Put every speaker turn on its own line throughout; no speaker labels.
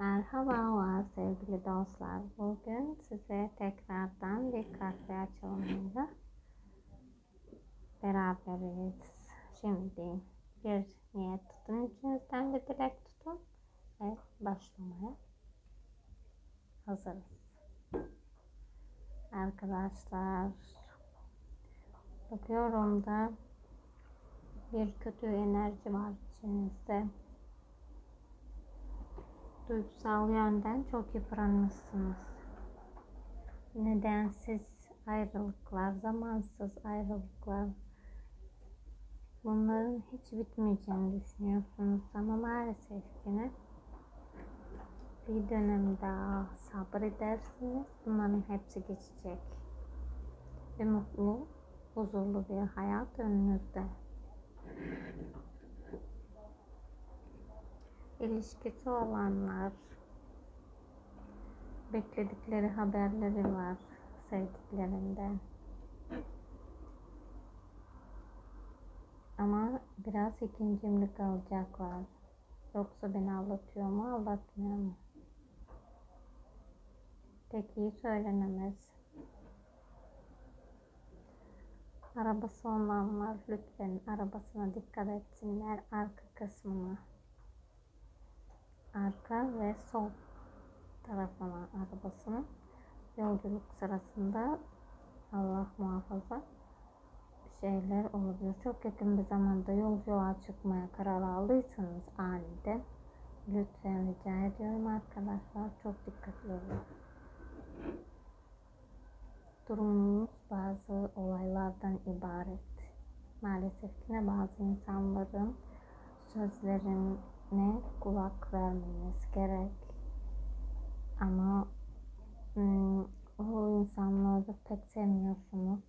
Merhabalar sevgili dostlar. Bugün size tekrardan bir kahve açılımıyla beraberiz. Şimdi bir niyet tutun içinizden bir dilek tutun ve başlamaya hazırız. Arkadaşlar bakıyorum da bir kötü enerji var içinizde duygusal yönden çok yıpranmışsınız. Nedensiz ayrılıklar, zamansız ayrılıklar. Bunların hiç bitmeyeceğini düşünüyorsunuz ama maalesef yine bir dönem daha sabredersiniz. Bunların hepsi geçecek. Ve mutlu, huzurlu bir hayat önünüzde. İlişkisi olanlar bekledikleri haberleri var sevdiklerinden. Ama biraz ikincimlik alacaklar. Yoksa beni aldatıyor mu, aldatmıyor mu? Pek iyi söylenemez. Arabası olanlar lütfen arabasına dikkat etsinler arka kısmına arka ve sol tarafına arabasının yolculuk sırasında Allah muhafaza şeyler olabilir. Çok yakın bir zamanda yolculuğa çıkmaya karar aldıysanız aniden lütfen rica ediyorum arkadaşlar çok dikkatli olun. Durumunuz bazı olaylardan ibaret. Maalesef yine bazı insanların sözlerin ne kulak vermeniz gerek. Ama hmm, o insanları pek sevmiyorsunuz.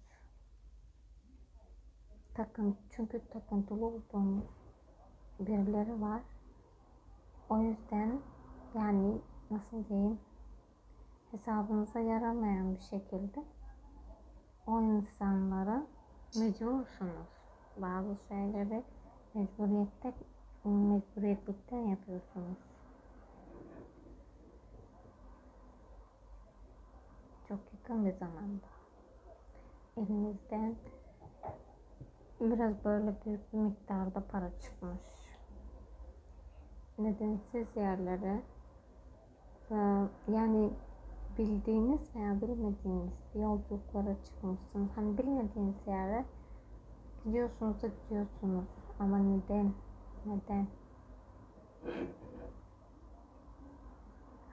Takın, çünkü takıntılı olduğunuz birileri var. O yüzden yani nasıl diyeyim hesabınıza yaramayan bir şekilde o insanlara mecbursunuz. Bazı şeyleri mecburiyette mecburiyetlikten yapıyorsunuz. Çok yakın bir zamanda. Elinizden biraz böyle büyük bir miktarda para çıkmış. Nedensiz yerlere e, yani bildiğiniz veya bilmediğiniz yolculuklara çıkmışsınız. Hani bilmediğiniz yere gidiyorsunuz da gidiyorsunuz. Ama neden? Neden?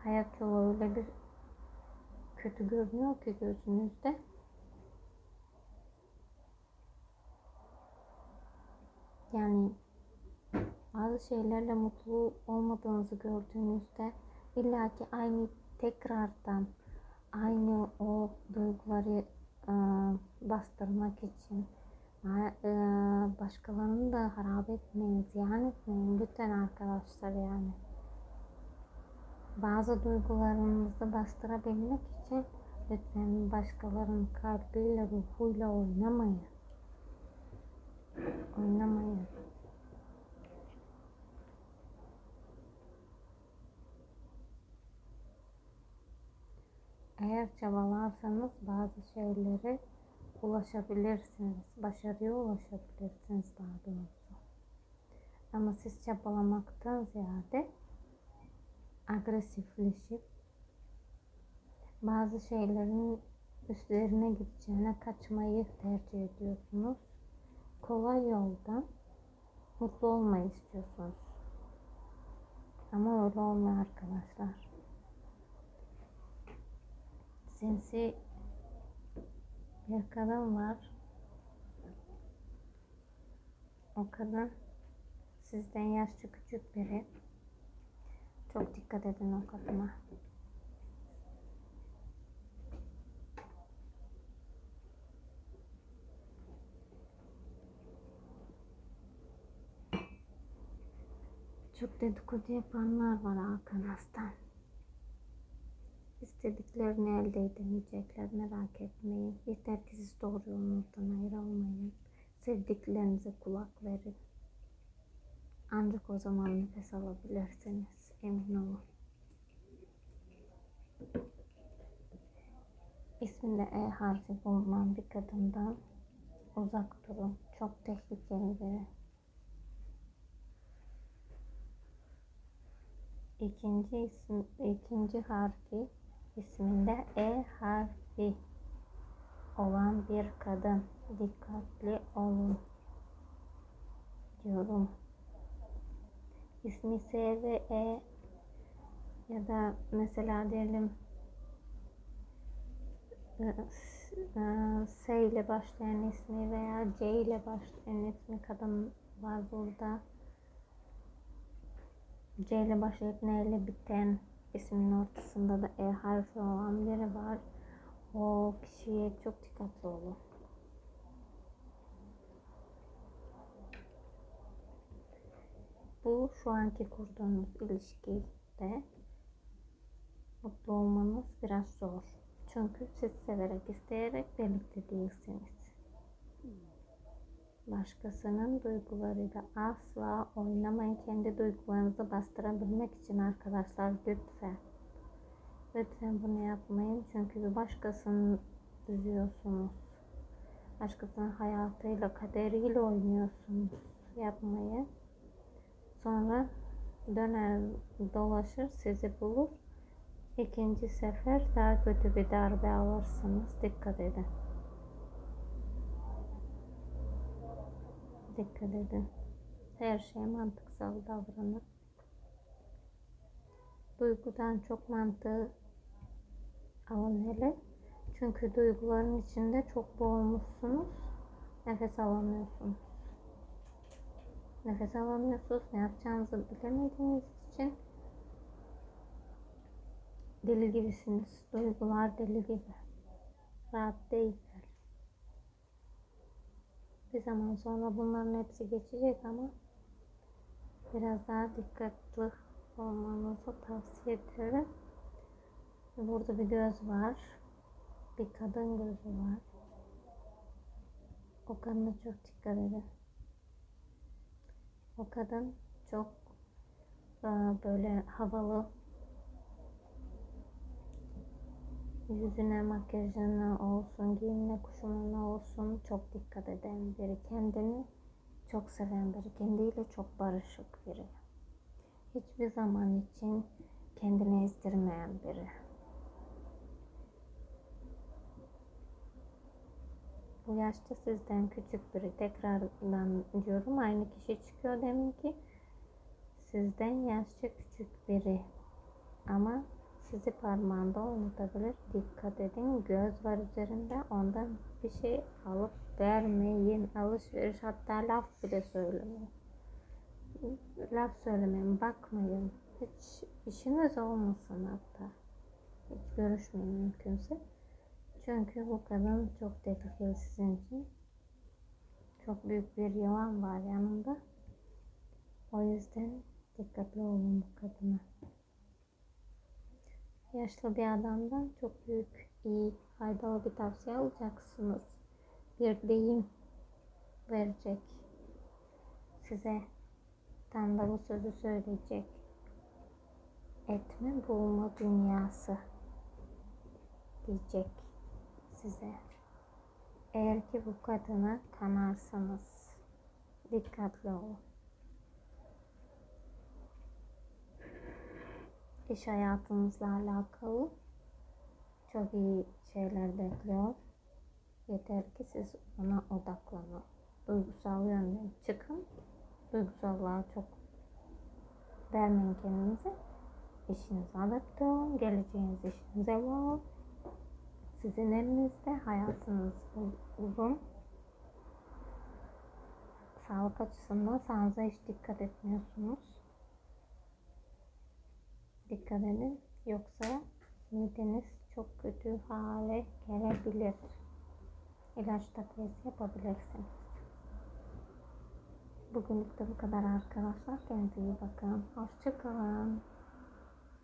Hayat yolu öyle bir kötü görünüyor ki gözünüzde. Yani bazı şeylerle mutlu olmadığınızı gördüğünüzde illaki aynı tekrardan aynı o duyguları e, bastırmak için başkalarını da harap etmeyin, ziyan etmeyin lütfen arkadaşlar yani. Bazı duygularınızı bastırabilmek için lütfen başkalarının kalbiyle, ruhuyla oynamayın. Oynamayın. Eğer çabalarsanız bazı şeyleri ulaşabilirsiniz. Başarıya ulaşabilirsiniz daha doğrusu. Ama siz çabalamaktan ziyade agresifleşip bazı şeylerin üstlerine gideceğine kaçmayı tercih ediyorsunuz. Kolay yoldan mutlu olmayı istiyorsunuz. Ama öyle olmuyor arkadaşlar. Sinsi bir kadın var. O kadın sizden yaşça küçük biri. Çok dikkat edin o kadına. Çok dedikodu yapanlar var arkanızdan. İstediklerini elde edemeyecekler merak etmeyin. Yeter ki siz doğru yolunuzdan ayrılmayın. Sevdiklerinize kulak verin. Ancak o zaman nefes alabilirsiniz. Emin olun. İsminde E harfi bulunan bir kadından uzak durun. Çok tehlikeli biri. E. İkinci isim, ikinci harfi isminde E harfi olan bir kadın. Dikkatli olun diyorum. İsmi S ve E ya da mesela diyelim e, S ile başlayan ismi veya C ile başlayan ismi kadın var burada. C ile başlayıp N ile biten ismin ortasında da E harfi olan biri var. O kişiye çok dikkatli olun. Bu şu anki kurduğunuz ilişkide mutlu olmanız biraz zor. Çünkü siz severek, isteyerek birlikte değilsiniz. Başkasının duygularıyla asla oynamayın. Kendi duygularınızı bastırabilmek için arkadaşlar lütfen. Lütfen bunu yapmayın. Çünkü bir başkasını üzüyorsunuz. Başkasının hayatıyla, kaderiyle oynuyorsunuz. Yapmayın. Sonra döner dolaşır sizi bulur. İkinci sefer daha kötü bir darbe alırsınız. Dikkat edin. Dikkat edin. Her şeye mantıksal davranın. Duygudan çok mantığı alın hele. Çünkü duyguların içinde çok boğulmuşsunuz. Nefes alamıyorsunuz. Nefes alamıyorsunuz. Ne yapacağınızı bilemediğiniz için deli gibisiniz. Duygular deli gibi. Rahat değiller. Bir zaman sonra bunların hepsi geçecek ama biraz daha dikkatli olmanızı tavsiye ederim. Burada bir göz var. Bir kadın gözü var. O kadına çok dikkat edin. O kadın çok e, böyle havalı yüzüne makyajına olsun, giyimine kuşamına olsun çok dikkat eden biri. Kendini çok seven biri. Kendiyle çok barışık biri. Hiçbir zaman için kendini ezdirmeyen biri. Bu yaşta sizden küçük biri. Tekrardan diyorum aynı kişi çıkıyor demek ki. Sizden yaşça küçük biri. Ama sizi parmağında oynatabilir. Dikkat edin. Göz var üzerinde. Ondan bir şey alıp vermeyin. Alışveriş hatta laf bile söylemeyin. Laf söylemeyin. Bakmayın. Hiç işiniz olmasın hatta. Hiç görüşmeyin mümkünse. Çünkü bu kadın çok tehlikeli sizin için. Çok büyük bir yılan var yanında. O yüzden dikkatli olun bu kadına. Yaşlı bir adamdan çok büyük, iyi, faydalı bir tavsiye alacaksınız. Bir deyim verecek size. Tam da bu sözü söyleyecek. Etme bulma dünyası diyecek size. Eğer ki bu kadına kanarsanız dikkatli olun. İş hayatınızla alakalı çok iyi şeyler bekliyor. Yeter ki siz ona odaklanın. Duygusal yönden çıkın. Duygusallığa çok vermeyin kendinize. İşinize adapte olun. Geleceğiniz işinize bağlı. Sizin elinizde hayatınız uzun. Sağlık açısından sağlığınıza hiç dikkat etmiyorsunuz. Dikkat. Yoksa mideniz çok kötü hale gelebilir. İlaç takviyesi yapabilirsiniz. Bugünlük de bu kadar arkadaşlar. Kendinize iyi bakın. Hoşçakalın.